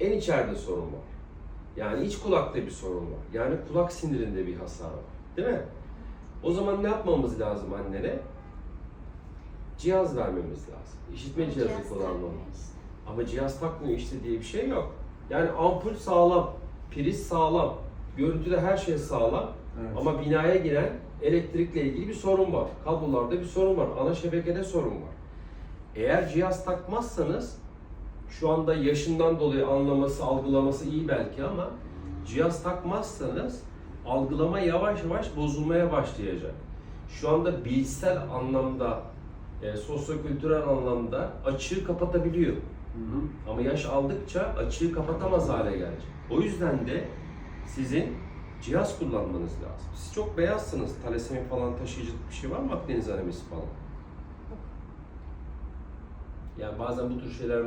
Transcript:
en içeride sorun var. Yani iç kulakta bir sorun var. Yani kulak sinirinde bir hasar var. Değil mi? O zaman ne yapmamız lazım annene? Cihaz vermemiz lazım. İşitme cihazı Cihaz kullanmamız. Ama cihaz takmıyor işte diye bir şey yok. Yani ampul sağlam, priz sağlam, görüntüde her şey sağlam. Evet. Ama binaya giren elektrikle ilgili bir sorun var. Kablolarda bir sorun var. Ana şebekede sorun var. Eğer cihaz takmazsanız şu anda yaşından dolayı anlaması, algılaması iyi belki ama cihaz takmazsanız algılama yavaş yavaş bozulmaya başlayacak. Şu anda bilişsel anlamda, e, sosyokültürel anlamda açığı kapatabiliyor. Hı hı. Ama yaş aldıkça açığı kapatamaz hale gelecek. O yüzden de sizin cihaz kullanmanız lazım. Siz çok beyazsınız. Talasemi falan taşıyıcı bir şey var mı? Akdeniz anemisi falan. Yani bazen bu tür şeyler